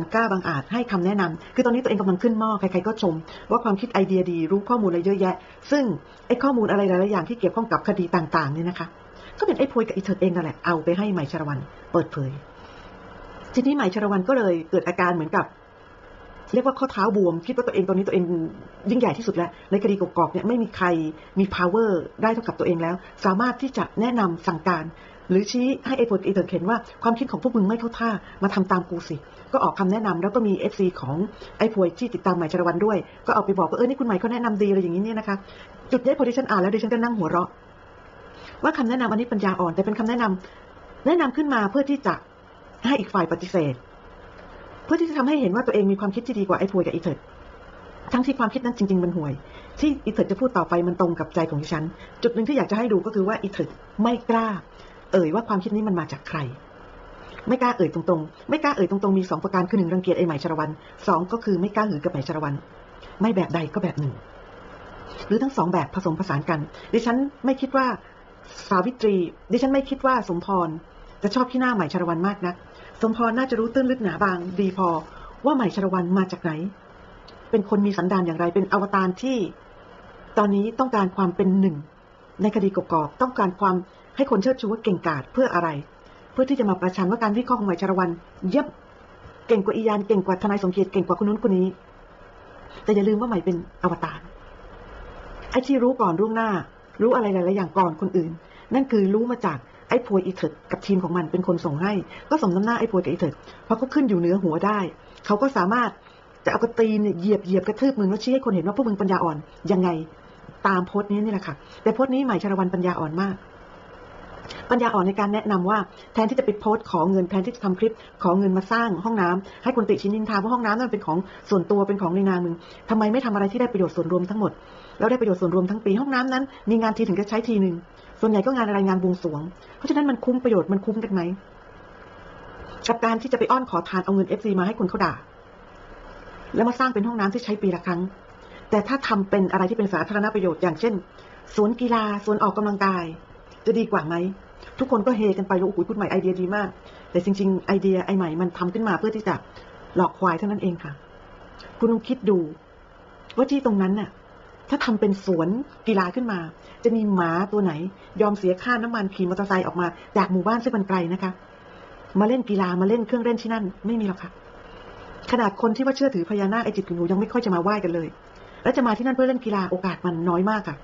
กล้าบางอาจให้คำแนะนำคือตอนนี้ตัวเองกำลังขึ้นหม้อใครๆก็ชม ว่าความคิดไอเดียดี รู้ข้อมูลอะไรเยอะแยะ ซึ่งไอ้ข้อมูลอะไรหลายๆอย่างที่เกี่ยวข้องกับคดีต่างๆเนี่ยนะคะ ก็เป็นไอ้พวยกับไอ้เถิดเองนั่นแหละเอาไปให้ใหม่ชรวันเปิดเผย ทีนี้ใหม่ชรวันก็เลยเกิดอาการเหมือนกับ เรียกว่าข้อเท้าบวม คิดว่าตัวเองตอนนี้ตัวเองยิ่งใหญ่ที่สุดแล้ว ในคดีกอกๆเนี่ยไม่มีใครมี power ได้เท่ากับตัวเองแล้ว สามารถที่จะแนะนำสั่งการ หรือชี้ให้ไอ้พวยกับไอ้เถิดเห็นว่าความคิดของพวกมึงไม่เข้าท่ามาทำตามกูสิ ก็ออกคำแนะนำแล้วก็มีเอฟซีของไอ้พวยที่ติดตามใหม่ชรวันด้วย ก็เอาไปบอกว่าเออนี่คุณใหม่เขาแนะนำดีอะไรอย่างนี้เนี่ยนะคะจุดนี้พอดิฉันอ่านแล้วดิฉันก็นั่งหัวเราะ ว่าคำแนะนำอันนี้ปัญญาอ่อนแต่เป็นคำแนะนำแนะนำขึ้นมาเพื่อที่จะให้อีกฝ่ายปฏิเสธ เพื่อที่จะทำให้เห็นว่าตัวเองมีความคิดที่ดีกว่าไอ้พวยกับอีเถิดทั้งที่ความคิดนั้นจริง ๆ มันห่วย ที่อีเถิดจะพูดต่อไปมันตรงกับใจของดิฉัน จุดหนึ่งที่อยากจะให้ดูก็คือว่าอีเถิดไม่กล้า เอ่ยว่าความคิดนี้มันมาจากใคร ไม่กล้าเอ่ยตรงๆ ไม่กล้าเอ่ยตรงๆมีสองประการคือหนึ่งรังเกียจไอ้ใหม่ชรวันสองก็คือไม่กล้าหือกับใหม่ชรวัน ไม่แบบใดก็แบบหนึ่ง หรือทั้งสองแบบผสมผสานกัน ดิฉันไม่คิดว่าสาวิตรี ดิฉันไม่คิดว่าสมพร จะชอบที่หน้าใหม่ชรวันมากนะสมพรน่าจะรู้ตื้นลึกหนาบาง ดีพอ ว่าใหม่ชรวันมาจากไหน เป็นคนมีสันดานอย่างไร เป็นอวตารที่ ตอนนี้ต้องการความเป็นหนึ่ง ในคดีกอกต้องการความ ให้คนเชิดชูว่าเก่งกาจเพื่ออะไร เพื่อที่จะมาประชันว่าการวิเคราะห์ของหม่ชรวันเย็บเก่งกว่าอียานเก่งกว่าทนายสมเกียรติเก่งกว่าคนนู้นคนนี้ แต่อย่าลืมว่าใหม่เป็นอวตารไอ้ที่รู้ก่อนล่วงหน้า รู้อะไรหลายๆอย่างก่อนคนอื่น นั่นคือรู้มาจากไอ้พวยอีเถิดกับทีมของมันเป็นคนส่งให้ ก็สมน้ำหน้าไอ้พวยกับอีเถิดเพราะเขาขึ้นอยู่เหนือหัวได้ เขาก็สามารถจะเอากระตีนเหยียบเหยียบกระทืบมึงแล้วชี้ให้คนเห็นว่าพวกมึงปัญญาอ่อนยังไงตามโพสต์นี้นี่แหละค่ะ แต่โพสต์นี้ใหม่ชรวันปัญญาอ่อนมาก ปัญญาอ่อนในการแนะนำว่าแทนที่จะไปโพสต์ขอเงินแทนที่จะทำคลิปขอเงินมาสร้างห้องน้ำให้คนติชินนินทาว่าห้องน้ำนั้นเป็นของส่วนตัวเป็นของในนามมึงทำไมไม่ทำอะไรที่ได้ประโยชน์ส่วนรวมทั้งหมด แล้วได้ประโยชน์ส่วนรวมทั้งปีห้องน้ำนั้น มีงานทีถึงจะใช้ทีหนึ่งส่วนใหญ่ก็งานอะไรงานบวงสรวง เพราะฉะนั้นมันคุ้มประโยชน์มันคุ้มกันไหมกับการที่จะไปอ้อนขอทานเอาเงินเอฟซีมาให้คนเขาด่า แล้วมาสร้างเป็นห้องน้ำที่ใช้ปีละครั้ง แต่ถ้าทำเป็นอะไรที่เป็นสาธารณประโยชน์อย่างเช่นสวนกีฬาสวนออกกำลังกาย จะดีกว่าไหม ทุกคนก็เฮกันไปโอ้โหคุณใหม่ไอเดียดีมาก แต่จริง ๆ ไอเดียไอใหม่มันทำขึ้นมาเพื่อที่จะหลอกควายเท่านั้นเองค่ะ คุณลองคิดดู ว่าที่ตรงนั้นน่ะ ถ้าทำเป็นสวนกีฬาขึ้นมา จะมีหมาตัวไหน ยอมเสียค่าน้ำมันขี่มอเตอร์ไซค์ออกมาจากหมู่บ้านซึ่งมันไกลนะคะ มาเล่นกีฬามาเล่นเครื่องเล่นที่นั่น ไม่มีหรอกค่ะ ขนาดคนที่ว่าเชื่อถือพญานาคไอจิตถึงหนูยังไม่ค่อยจะมาไหว้กันเลย แล้วจะมาที่นั่นเพื่อเล่นกีฬาโอกาสมันน้อยมากค่ะ